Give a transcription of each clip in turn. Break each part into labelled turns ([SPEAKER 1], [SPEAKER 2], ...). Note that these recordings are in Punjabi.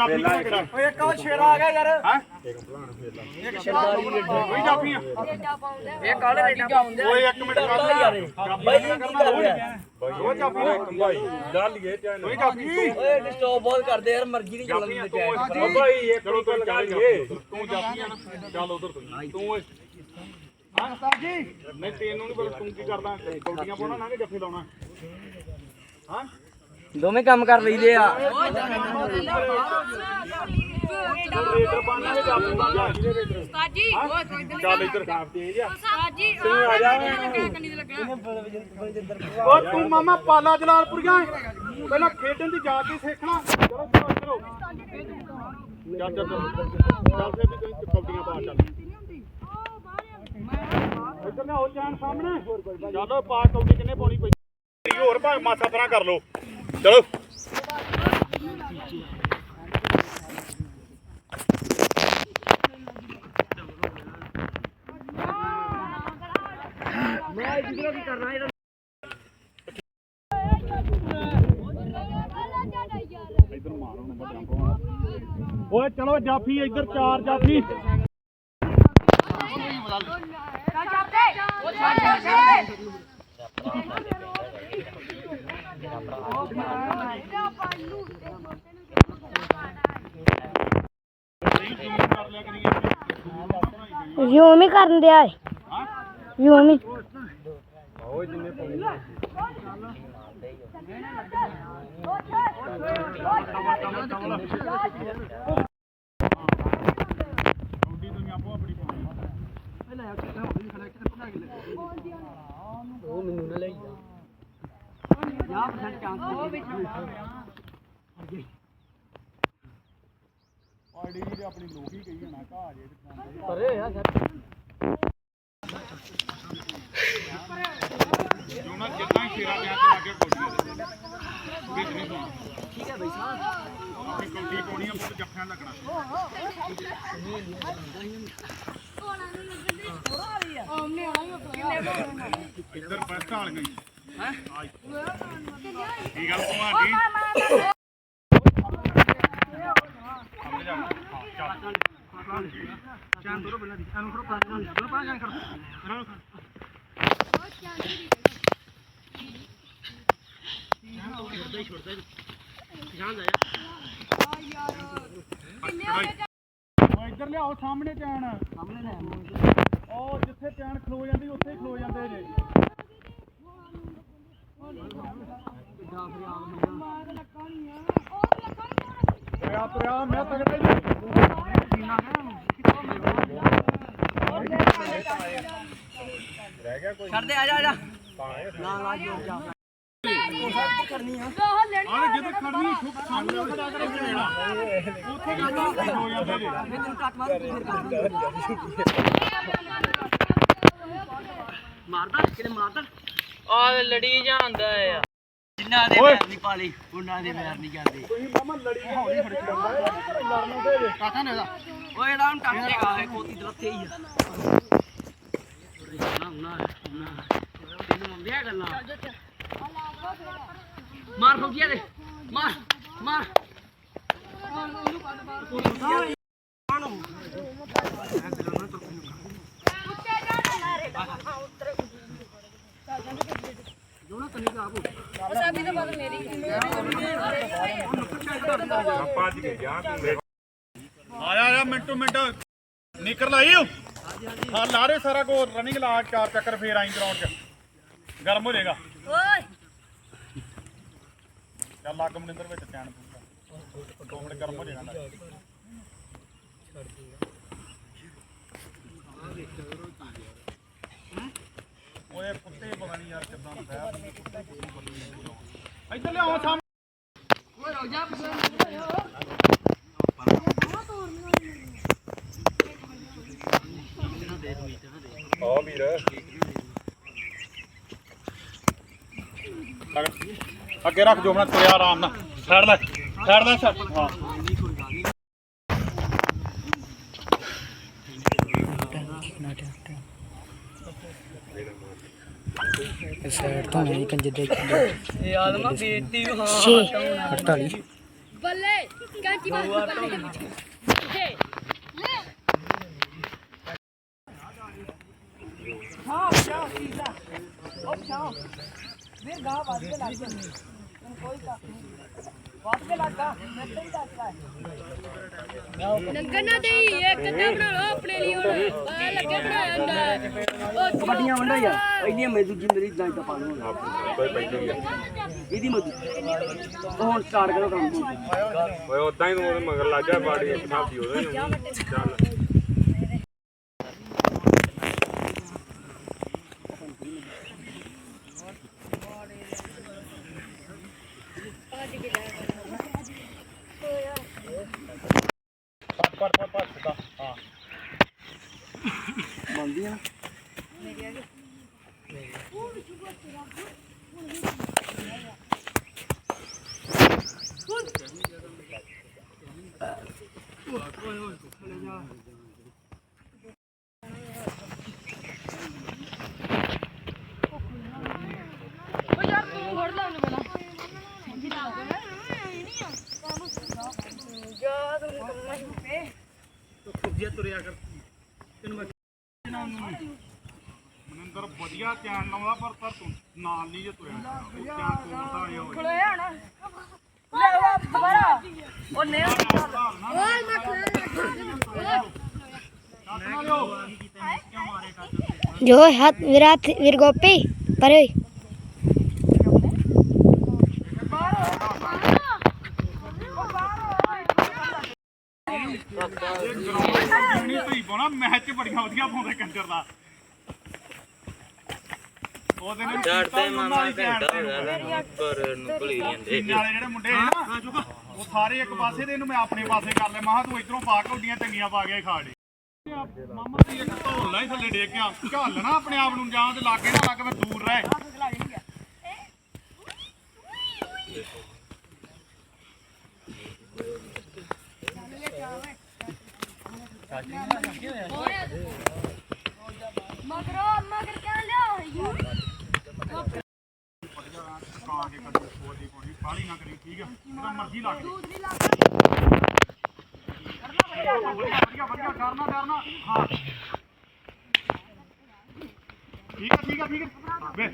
[SPEAKER 1] ਜਾਫੀ ਦਾ ਕਿਹੜਾ
[SPEAKER 2] ਓਏ ਇੱਕ ਉਹ ਸ਼ੇਰਾ ਆ ਗਿਆ ਯਾਰ।
[SPEAKER 1] ਹੈ?
[SPEAKER 2] ਇੱਕ ਸ਼ੇਰਾ
[SPEAKER 1] ਕੋਈ ਜਾਫੀ ਆ
[SPEAKER 2] ਇਹ ਕਾਲੇ ਰੇਟਾ ਪਾਉਂਦੇ
[SPEAKER 1] ਓਏ ਇੱਕ ਮਿੰਟ ਕਰ ਬਾਈ ਕੀ ਕਰ ਰਿਹਾ ਉਹ ਜਾਫੀ ਨਾ ਭਾਈ ਡਾਲ ਲਈਏ ਚਾਹੇ ਕੋਈ ਜਾਫੀ
[SPEAKER 2] ਓਏ ਡਿਸਟਰਬ ਬਹੁਤ ਕਰਦੇ ਯਾਰ ਮਰਜ਼ੀ ਨਹੀਂ ਚੱਲਣ ਦਿੰਦੇ ਚੈਟ
[SPEAKER 1] ਬਾਈ ਇਹ ਚਲੋ ਤੂੰ ਲਗਾ ਲਈਏ ਤੂੰ ਜਾਫੀ ਆ ਨਾ ਚੱਲ ਉਧਰ ਤੂੰ। ਤੂੰ ਓਏ ਹਾਂ ਉਸਤਾਦ ਜੀ। ਨਹੀਂ ਤੈਨੂੰ ਨਹੀਂ ਪਤਾ ਤੂੰ ਕੀ ਕਰਦਾ। ਕੌਡੀਆਂ ਪਾਉਣਾ ਨਾ ਕਿ ਜੱਫੇ ਲਾਉਣਾ। ਹਾਂ?
[SPEAKER 2] ਦੋਵੇਂ ਕੰਮ ਕਰ ਲਈਦੇ ਆ।
[SPEAKER 1] ਚੱਲ ਇੱਧਰ ਖਾਪ ਤੇਜ ਆ
[SPEAKER 3] ਸਾਜੀ ਤੂੰ ਆ ਜਾ। ਕੰਨੀ ਦੇ ਲੱਗਣਾ
[SPEAKER 1] ਓ ਤੂੰ ਮਾਮਾ ਪਾਲਾ ਜਲਾਲਪੁਰੀਆਂ। ਪਹਿਲਾਂ ਖੇਡਣ ਦੀ ਜਾਚ ਹੀ ਸਿੱਖਣਾ ਚਲੋ ਚਲੋ ਚਲੋ। ਚੱਲ ਚੱਲ ਚੱਲ। ਚੱਲ ਫੇ ਵੀ ਤੈਨੂੰ ਕੌਡੀਆਂ ਪਾ ਚੱਲ। ਇੱਧਰ ਨਾ ਹੋ ਜਾਣ ਸਾਹਮਣੇ। ਚਲੋ ਪਾ ਕੌਡੀ ਕਿੰਨੇ ਪਾਉਣੀ ਪਈ ਹੋਰ ਭਾਵੇਂ ਮਾਸਾ ਪਰਾਂ ਕਰ ਲੋ ਚਲੋ ਇੱਧਰ ਮਾਰੋ ਨੰਬਰ ਜੰਪ ਓਏ ਚਲੋ ਜਾਫੀ ਇੱਧਰ
[SPEAKER 4] ਹੀ ਕਰਨ ਦਿਆ ਏ। ਜ਼ੂਮ ਹੀ।
[SPEAKER 1] ਕੌਡੀ ਦੁਨੀਆ ਆਪੋ
[SPEAKER 2] ਉਹ ਮੈਨੂੰ ਨਾ ਲਈ ਜਾ 50% ਚਾਂਸ
[SPEAKER 1] ਆਈਡੀ ਤੇ ਆਪਣੀ ਲੋਕ ਹੀ ਕਹੀ ਜਾਣਾ ਘਾ ਜੇ ਤੇ ਖਾਂਦੇ
[SPEAKER 2] ਪਰੇ ਆ ਸਰ
[SPEAKER 1] ਜੋ ਨਾ ਜਿੰਨਾ ਹੀ ਸ਼ੇਰਾ ਵਿਆਹ ਤੇ ਲੱਗੇ ਕੌਡੀ ਵਿੱਚ ਨਹੀਂ ਪਾਉਣਾ
[SPEAKER 2] ਠੀਕ ਹੈ ਬਈ ਸਾਹਿਬ।
[SPEAKER 1] ਆਪਣੀ ਕੌਡੀ ਪਾਉਣੀ ਆ ਬਹੁਤ ਜੱਫਿਆਂ ਲੱਗਣਾ। ਇੱਧਰ ਫਸਟ ਹਾਲ ਗਈ। ਹੈ? ਕੀ ਗੱਲ ਭਗਵਾਨ ਜੀ ਸਮਝ ਜਾ ਹਾਂ
[SPEAKER 2] ਚਾਂਦ ਕਰੋ ਪਹਿਲਾਂ ਦੀ ਇਹਨੂੰ ਕਰੋ ਪਾਸ ਨਾਲ ਕਰੋ ਪਾਸ ਨਾਲ ਕਰੋ
[SPEAKER 1] ਇਹਨਾਂ ਨੂੰ ਉਹ ਇੱਧਰ ਲਿਆਓ ਸਾਹਮਣੇ ਚੈਨ
[SPEAKER 2] ਸਾਹਮਣੇ ਲੈ
[SPEAKER 1] ਉਹ ਜਿੱਥੇ ਚੈਨ ਖਲੋ ਜਾਂਦੀ ਉੱਥੇ ਹੀ ਖਲੋ ਜਾਂਦੇ ਜੇ ਤੁਰਿਆ ਤੁਰਿਆ ਮੈਂ ਤਗੜੇ ਜੀ
[SPEAKER 2] ਸੀਨਾ
[SPEAKER 1] ਰਹਿ ਗਿਆ ਕੋਈ
[SPEAKER 2] ਛੱਡ ਦੇ ਆ ਜਾ ਆ ਜਾ ਨਾ ਨਾ ਜੋਰ ਜਾ ਕਰਨੀ ਆ
[SPEAKER 1] ਆਹ ਜਦੋਂ ਖੜਨੀ ਠੁੱਕ ਸਾਹਮਣੇ ਖੜਾ ਕਰੇ ਲੈਣਾ ਉੱਥੇ ਖਲੋ ਖਲੋ ਜਾਂਦੇ ਜੇ
[SPEAKER 2] ਮੈਂ ਕੱਟ ਮਾਰ ਫਿਰ ਕਰ ਮਾਰਦਾ ਕਿਨੇ ਮਾਰਦਾ? ਆ ਲੜੀ ਜਾਂਦਾ ਆ। ਜਿੰਨਾ ਦੇ
[SPEAKER 1] ਓਏ।
[SPEAKER 2] ਪੈਰ ਨਹੀਂ ਪਾਲੀ ਉਹਨਾਂ ਦੇ ਪੈਰ ਨਹੀਂ ਜਾਂਦੇ।
[SPEAKER 1] ਤੁਸੀਂ ਮਾਮਾ ਲੜੀ ਹੌਲੀ ਖੜ ਜਾਂਦਾ ਲੜਨ ਦੇ ਜੇ ਕਾਕਾ ਨੇ
[SPEAKER 2] ਓਏ ਰਾਮ ਟੱਕ ਦੇਗਾ ਇਹ ਕੋਤੀ ਦੇ ਲੱਥੇ ਹੀ ਆ। ਨਾ ਨਾ ਨਾ ਤੈਨੂੰ ਮੰਦਿਆ ਗੱਲਾਂ ਮਾਰ। ਫੌਜੀਆ ਦੇ ਮਾਰ ਮਾਰ ਜੋਨਾ ਤਨੇ ਦਾ ਆਪੋ
[SPEAKER 1] ਭੱਜ ਕੇ ਜਾ ਆਇਆ ਆਇਆ ਮਿੰਟੋ ਮਿੰਟ। ਨਿਕਰ ਲਾਈ ਹੋ ਹਾਂ ਲਾ ਰਹੇ ਸਾਰਾ ਕੋ ਰਨਿੰਗ ਲਾ ਚਾਰ ਚੱਕਰ ਫੇਰ ਆਈ ਗਰਾਊਂਡ 'ਚ। ਗਰਮ ਹੋ ਜਾਏਗਾ।
[SPEAKER 3] ਓਏ।
[SPEAKER 1] ਚੱਲ ਲੱਗ ਮਨਿੰਦਰ ਵਿੱਚ ਚੈਨ ਪੂਰਾ ਦੋ ਮਿੰਟ ਗਰਮ ਹੋ ਨਾ। ਓਏ ਕੁੱਤੇ, ਪਤਾ ਨਹੀਂ ਯਾਰ ਕਿੱਦਾਂ ਬਹਿ ਇੱਧਰ ਲਿਆਓ ਸਾਹਮਣੇ। ਆ ਵੀਰ। ਅੱਗੇ ਰੱਖ ਜੋ, ਮੈਂ ਤੁਰਿਆ ਆਰਾਮ ਨਾਲ। ਛੱਡ ਲੈ ਛੱਡ ਲੈ ਛੱਡ ਹਾਂ।
[SPEAKER 2] ਤੋਂ ਨਹੀਂ ਕੰਜੇ ਦੇ ਇਹ ਆਦਮਾ ਬੇਇੱਜ਼ਤੀ ਹਾਂ
[SPEAKER 4] 6
[SPEAKER 2] 48
[SPEAKER 3] ਬੱਲੇ ਕਾਂਚੀ ਮਾਰ ਬੱਲੇ। ਹੇ ਨੰਗਨ ਨਾ ਦੇਈ ਇੱਕ ਤਾਂ ਬਣਾ ਲਓ ਆਪਣੇ ਲਈ ਹੁਣ। ਆ ਲੱਗੇ ਬਣਾਇਆ ਹੁੰਦਾ।
[SPEAKER 2] ਕਬੱਡੀਆਂ ਵੰਡਾ ਯਾਰ ਇਹਦੀਆਂ ਮੈਂ ਦੂਜੀ ਮੇਰੀ ਇਦਾਂ ਇਦਾਂ ਪਾ ਲਵਾਂ ਇਹਦੀ ਮਦਦ ਉਹ ਹੁਣ ਸਟਾਰਟ ਕਰੋ ਕੰਮ।
[SPEAKER 5] ਓਏ ਉਦਾਂ ਹੀ ਤੂੰ ਉਹਦੇ ਮਗਰ ਲੱਗ ਬਾੜੀ ਇੱਕ ਉਹਦੇ
[SPEAKER 1] ਪੱਟ ਪੱਟ ਪੱਟ ਸਿੱਧਾ ਹਾਂ
[SPEAKER 2] ਬੰਦੀ ਆ
[SPEAKER 3] ਉਹ ਯਾਰ ਤੂੰ ਫੜ ਲੈ ਉਹਨੂੰ ਪਹਿਲਾਂ
[SPEAKER 1] ਮਨਿੰਦਰ ਵਧੀਆ ਚੈਨ ਲਾਉਂਦਾ ਪਰ ਪਰ ਤੂੰ ਨਾਲ ਨਹੀਂ ਜੇ ਤੁਰਿਆ ਜਾਣਾ। ਉਹ ਚੈਨ ਤੋੜਦਾ ਆਇਆ ਹੋਇਆ।
[SPEAKER 3] ਖਲੋਇਆ ਹਣਾ। ਲੈ ਉਹ ਦੁਬਾਰਾ। ਉਹ ਨੇ ਓਏ ਮੈਂ ਖਲੋਇਆ
[SPEAKER 4] ਜੋ ਹੱਥ ਵਿਰਾਟ ਵੀਰ ਗੋਪੀ ਪਰੇ
[SPEAKER 1] ਨਹੀਂ ਸਹੀ ਪਾਉਣਾ ਮੈਚ ਬੜੀਆਂ ਵਧੀਆ ਪਾਉਂਦੇ ਕੰਜਰ ਦਾ ਉਹਦੇ ਨੇ
[SPEAKER 2] ਚੜਦੇ ਮਾਮਾ ਘੰਟਾ ਹੋ ਗਿਆ ਪਰ ਨੂੰ ਭੁਲੀ ਜਾਂਦੇ।
[SPEAKER 1] ਨਾਲੇ ਜਿਹੜੇ ਮੁੰਡੇ ਆ ਨਾ ਉਹ ਸਾਰੇ ਇੱਕ ਪਾਸੇ ਦੇ ਇਹਨੂੰ ਮੈਂ ਆਪਣੇ ਪਾਸੇ ਕਰ ਲਿਆ। ਮਾਹ ਤੂੰ ਇਧਰੋਂ ਪਾ ਕੇ ਉੱਡੀਆਂ ਚੰਗੀਆਂ ਪਾ ਕੇ ਖਾ ਡੇ ਮਾਮਾ ਤੂੰ ਇੱਕ ਥੱਲੇ ਡੇਕ ਗਿਆ ਝੱਲਣਾ ਆਪਣੇ ਆਪ ਨੂੰ ਜਾਂ ਤੇ ਲਾਗੇ ਨਾ ਲੱਗ ਮੈਂ ਦੂਰ ਰਹਿ।
[SPEAKER 3] ਮਗਰੋ ਮਗਰ ਕਹਿ ਲਿਆ
[SPEAKER 1] ਪਾ ਕੇ ਕੱਢੀ ਛੋਟੀ ਕੋਈ ਕਾਲੀ ਨਾ ਕਰੀ ਠੀਕ ਆ ਜਿਹੜਾ ਮਰਜ਼ੀ ਲੱਗ ਜੇ ਵਧੀਆ ਵਧੀਆ ਵਧੀਆ ਡਰਨਾ ਡਰਨਾ ਹਾਂ ਠੀਕ ਆ ਠੀਕ ਆ ਠੀਕ ਆ ਵੇ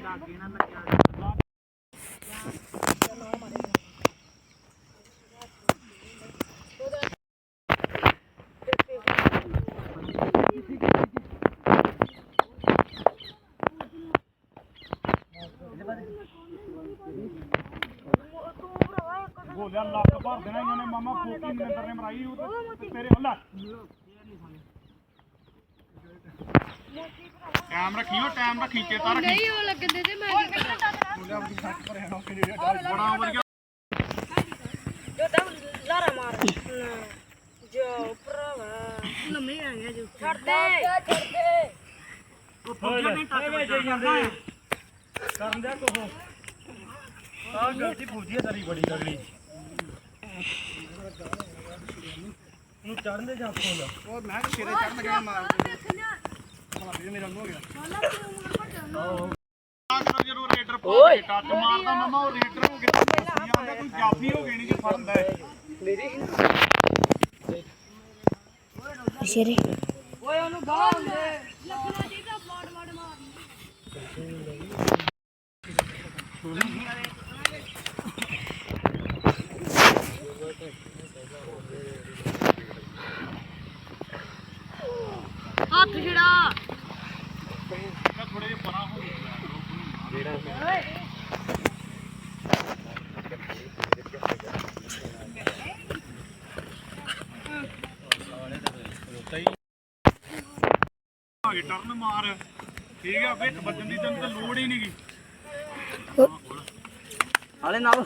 [SPEAKER 1] ਬੋਲਿਆ ਲੱਕ ਭਰ ਦੇਣਾ ਇਹਨਾਂ ਨੇ ਮਾਮਾ ਫੋਕੀ ਮਨਿੰਦਰ ਨੇ ਮਰਾਈ ਉਹ ਤੇ ਤੇਰੇ ਹੱਲਾ ਟਾਈਮ ਰੱਖੀਓ ਟਾਈਮ ਰੱਖੀ ਚੇਤਾ ਰੱਖੀ।
[SPEAKER 3] ਨਹੀਂ ਉਹ ਲੱਗਦੇ ਤੇ ਮੈਂ
[SPEAKER 1] ਬੜਾ ਵਧੀਆ
[SPEAKER 3] ਜੋ ਤਾਂ ਲਾਰਾ ਮਾਰ। ਜੋ ਭਰਾਵਾ। ਲੰਮੇ ਆ ਗਿਆ ਜੋ ਛੱਡ ਦੇ। ਛੱਡ ਦੇ
[SPEAKER 1] ਕਰਨ ਦਿਆ ਕੋਹ ਆ ਗਲਤੀ ਫੂਜੀ ਤੇਰੀ ਬੜੀ ਤਗੜੀ। ਨੂੰ ਚੜਨ ਦੇ ਜਾਂ ਫੋਨ ਉਹ ਮੈਂ ਸਿਰੇ ਚੜਨ ਗਿਆ ਮਾਰ ਜਦੋਂ ਰੇਡਰ ਪਾ ਕੇ ਟੱਚ ਮਾਰਦਾ ਮਮਾ ਉਹ ਰੇਡਰ ਹੋ ਗਿਆ ਜਾਂਦਾ ਤੂੰ ਜਾਫੀ ਹੋ ਗਈ ਨਹੀਂ ਜੇ ਫੜਦਾ ਹੈ
[SPEAKER 4] ਸ਼ੇਰੇ।
[SPEAKER 3] ਓਏ ਉਹਨੂੰ ਗਾਲ ਦੇ।
[SPEAKER 1] ਟਰਨ ਮਾਰ। ਠੀਕ ਆ ਵਿੱਚ ਵੱਜਣ ਦੀ ਤੈਨੂੰ ਤਾਂ ਲੋੜ ਹੀ ਨਹੀਂਗੀ
[SPEAKER 2] ਹਾਲੇ ਨਾਲ।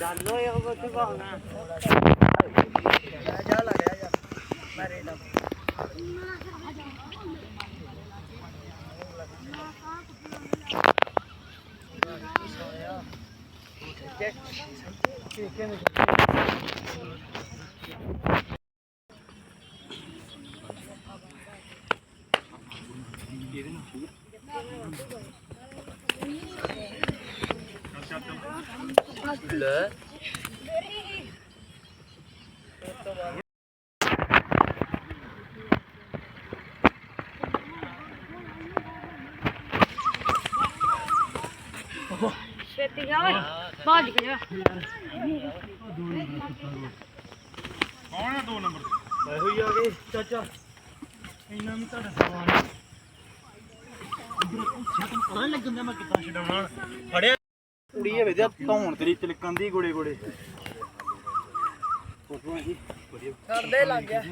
[SPEAKER 2] ਡਾਲੋ ਇਹ ਉਹ Le.
[SPEAKER 3] ਛੇਤੀ ਜਾ ਓਏ ਬਾਜ ਗਿਆ
[SPEAKER 1] ਕੌਣ ਹੈ 2 ਨੰਬਰ
[SPEAKER 2] ਇਹੋ ਹੀ ਆ ਗਏ, ਚਾਚਾ
[SPEAKER 1] ਇੰਨਾ ਵੀ ਤੁਹਾਡਾ ਸਵਾਲ
[SPEAKER 6] ਕੁੜੀ ਹੈ ਵੇਦਿਆ ਧੌਣ ਤੇਰੀ ਚਲਕਣ ਦੀ ਗੋੜੇ ਗੋੜੇ
[SPEAKER 2] ਕਰਦੇ ਲੱਗ ਗਿਆ।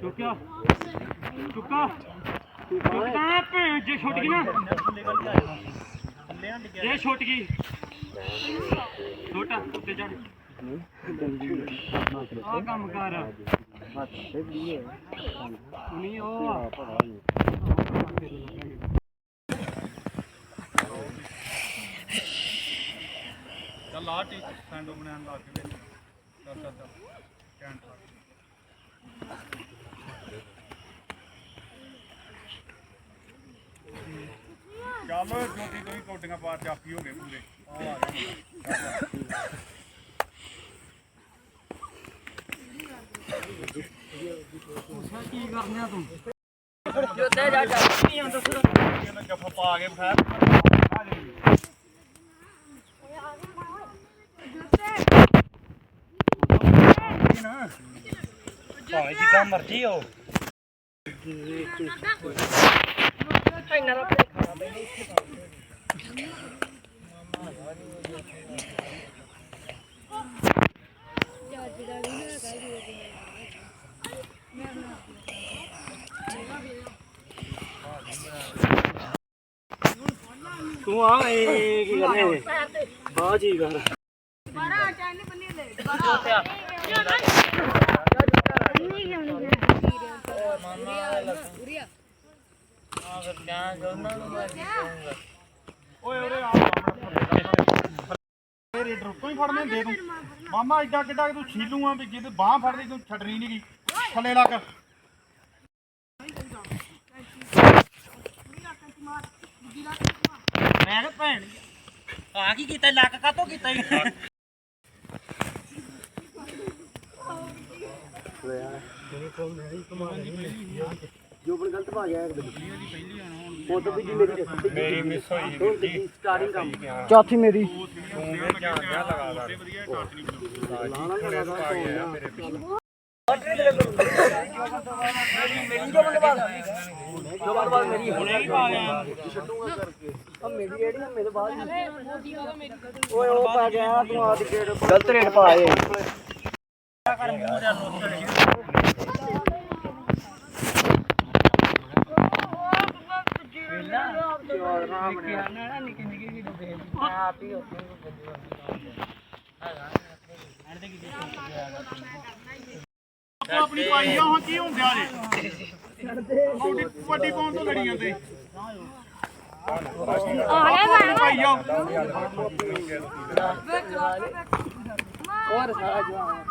[SPEAKER 1] ਚੁੱਕਿਆ। ਚੁੱਕਾ। ਚੁੱਕਾ ਭੈਣ ਜੇ ਛੁੱਟ ਗਈ ਨਾ। ਜੇ ਛੁੱਟ ਗਈ। ਛੋਟਾ ਉੱਤੇ ਚੜ ਆ ਕੰਮ ਕਰ। ਚੱਲ ਆ ਟੀ ਸੈਂਡੋ ਬਣਾਉਣ ਲਾ ਕੇ ਵਿੱਚ ਚੱਲ ਚੱਲ ਚੱਲ ਕੈਂਟ ਲਾ ਚੱਲ ਜੋਤੀ ਤੋਂ ਹੀ ਕੋਟੀਆਂ ਪਾਰ ਚਾਪੀ ਹੋ ਗਏ ਪੂਰੇ। ਆ ਆ ਗਏ।
[SPEAKER 2] ਜੋਤੇ ਜਾ ਜਾ
[SPEAKER 1] ਇਹਨੂੰ ਜੱਫਾ ਪਾ ਕੇ ਫੈਰ
[SPEAKER 6] ਭਾਵੇਂ ਜਿੱਦਾਂ ਮਰਜ਼ੀ ਹੋ ਤੂੰ ਆ, ਇਹ ਕੀ ਕਰਨੇ ਬਾਜੀ ਹੀ? ਕਰ
[SPEAKER 3] ਬਾਰਾ ਚਾਈਨੀ ਪਨੀਰ ਲੈ ਬਾਰਾ
[SPEAKER 1] ਓਏ ਓਰੇ ਆ। ਇਹ ਰੇਡਰ ਹੀ ਫੜਨੇ ਦੇ ਤੂੰ ਮਾਮਾ ਐਡਾ ਕਿੱਡਾ ਤੂੰ ਛੀਲੂ ਆ ਵੀ ਜਿਹਦੇ ਬਾਹ ਫੜਦੀ ਤੂੰ ਛੱਡਣੀ ਨਹੀਂ ਗਈ ਥੱਲੇ ਲੱਗ
[SPEAKER 6] ਮੈਂ ਕਿਹਾ ਭੈਣ ਆ ਕੀ ਕੀਤਾ ਲੱਕ ਕਾਤੋਂ ਕੀਤਾ ਈ?
[SPEAKER 2] ਜੋ? ਬਣ ਗਲਤ ਪਾ ਗਿਆ ਇੱਕ ਉਹ ਤਾਂ ਵੀ ਜੀ ਮੇਰੀ
[SPEAKER 5] ਮੇਰੀ ਮਿਸ ਹੋਈ
[SPEAKER 2] ਤੇ ਸਟਾਰਟਿੰਗ ਕੰਮ।
[SPEAKER 6] ਚੌਥੀ ਮੇਰੀ।
[SPEAKER 5] ਤੂੰ ਵੀ ਧਿਆਨ ਜਿਹਾ ਲਗਾ ਲਾ
[SPEAKER 2] ਜੋ ਬਾਅਦ ਬਾਅਦ ਮੇਰੀ
[SPEAKER 6] ਹੁਣੇ ਹੀ ਪਾ ਗਿਆ
[SPEAKER 2] ਆ ਮੇਰੀ ਜਿਹੜੀ ਆ ਮੇਰੇ ਬਾਅਦ ਓਏ ਉਹ ਪਾ ਗਿਆ ਤੂੰ ਆਦੀ ਡੇਟ ਗਲਤ ਰੇਟ ਪਾਏ
[SPEAKER 1] ਆਪੋ ਆਪਣੀ ਪਾਈ ਆ ਹੁਣ ਕੀ ਹੁੰਦਿਆ ਜੇ? ਵੱਡੀ ਵੱਡੀ ਪਾਉਣ ਤੋਂ ਲੜੀ ਜਾਂਦੇ।
[SPEAKER 3] ਆ ਗਿਆ ਭੈਣ
[SPEAKER 1] ਪਾਈ ਆ
[SPEAKER 2] ਹੋਰ ਸਾਰਾ ਜਵਾਨ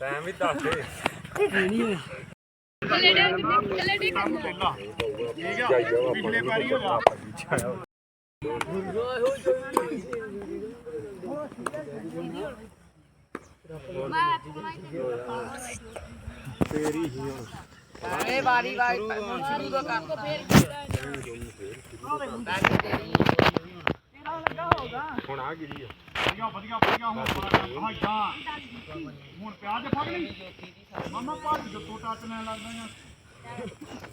[SPEAKER 5] ਟਾਈਮ ਵੀ ਦੱਸ ਦੇ
[SPEAKER 1] ਕੰਮ ਪਹਿਲਾਂ ਠੀਕ ਆ ਪਿਛਲੇ ਪੈਰੀ ਹੋ। ਜਾ
[SPEAKER 2] ਇਹ ਵਾਰੀ ਵਾਰੀ ਸ਼ੁਰੂ ਤੋਂ ਕਰ
[SPEAKER 5] ਹੁਣ ਆ ਗਿਰੀ ਆ
[SPEAKER 1] ਵਧੀਆ ਵਧੀਆ ਵਧੀਆ ਹੁਣ ਬੜਾ ਕੰਮ ਹਾਂ ਜਾਂ ਹੁਣ ਪਿਆਜ ਫੜ ਲਈ ਮਾਮਾ ਭੱਜ ਜੋ ਟੋਟਾ ਚ ਲੈਣ ਲੱਗਦਾ ਜਾਂ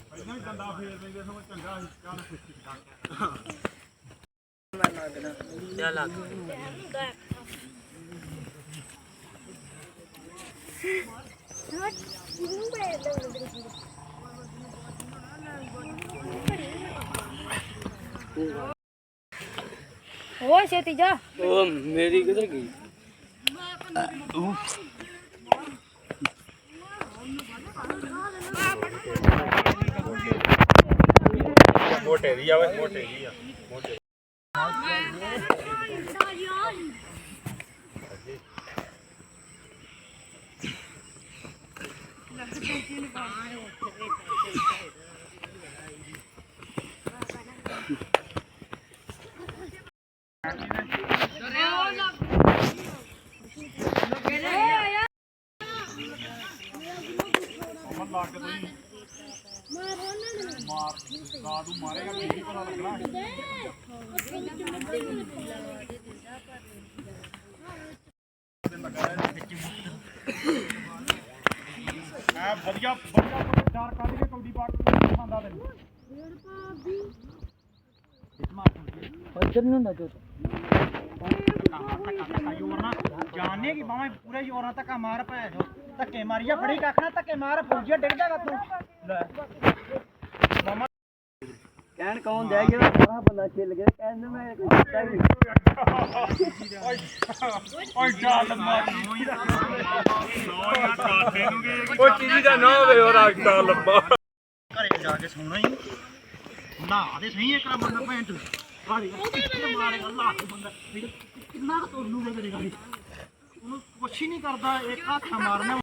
[SPEAKER 1] ਪਹਿਲਾਂ ਹੀ ਦੰਦਾ ਫੇਰ ਦਿੰਦੇ ਸੋ ਚੰਗਾ ਸੀ ਚੱਲ ਖੁਸ਼ੀ
[SPEAKER 3] ਓਏ ਛੇਤੀ ਜਾ।
[SPEAKER 2] ਉਹ ਮੇਰੀ ਕਿੱਧਰ ਗਈ?
[SPEAKER 5] ਮੋਟੇ ਦੀ ਆ ਓਏ ਮੋਟੇ ਦੀ ਆ ਮੋਟੇ
[SPEAKER 1] ਅਮਨ ਲੱਗ ਤੁਸੀਂ। ਮਾਰ ਕਾਦੂ ਮਾਰੇਗਾ ਕੀ ਨੀ ਪਤਾ ਲੱਗਣਾ। ਐ ਵਧੀਆ ਵਧੀਆ, ਚਾਰ ਕੱਢ ਕੇ ਕੌਡੀ ਪਾ ਕੇ ਖਾਂਦਾ ਤੈਨੂੰ।
[SPEAKER 6] ਜਾਣੇ ਕਿ ਬਾਵੇਂ ਪੂਰੇ ਜ਼ੋਰਾਂ ਤੱਕ ਮਾਰ ਪੈ ਜੋ ਧੱਕੇ ਮਾਰੀਆ ਫੜੀ ਕੱਖ ਨਾ ਧੱਕੇ ਮਾਰ ਫੌਜੀਆ ਡਿੱਗਦਾ ਤੂੰ। ਲੈ।
[SPEAKER 2] ਕਹਿਣ ਕੌਣ ਦੇ ਜਿਹੜਾ ਸਾਰਾ ਬੰਦਾ ਛਿੱਲ ਗਿਆ? ਕਹਿੰਦੇ ਮੈਂ ਕੀਤਾ ਵੀ
[SPEAKER 1] ਓਏ ਚੱਲ ਮਾਰ ਨੋ ਨੂੰ।
[SPEAKER 5] ਉਹ ਚੀਜ਼ ਦਾ ਨਾ ਹੋਵੇ ਉਹ ਰਗਤਾ ਲੱਭਾ
[SPEAKER 6] ਘਰੇ ਜਾ ਕੇ ਸੋਣਾ ਹੀ। ਨਾ ਦੇ ਸਹੀ ਇੱਕ ਬੰਦਾ ਭੈਣ ਤੂੰ ਗਾੜੀ ਕੇ ਬੰਦਾ। ਕਿੰਨਾ ਤੋਲੂਗਾ ਤੇਰੀ ਗਾੜੀ। ਉਹਨੂੰ ਕੁਛ ਹੀ ਨਹੀਂ ਕਰਦਾ ਇੱਕ ਹੱਥ ਮਾਰਨਾ।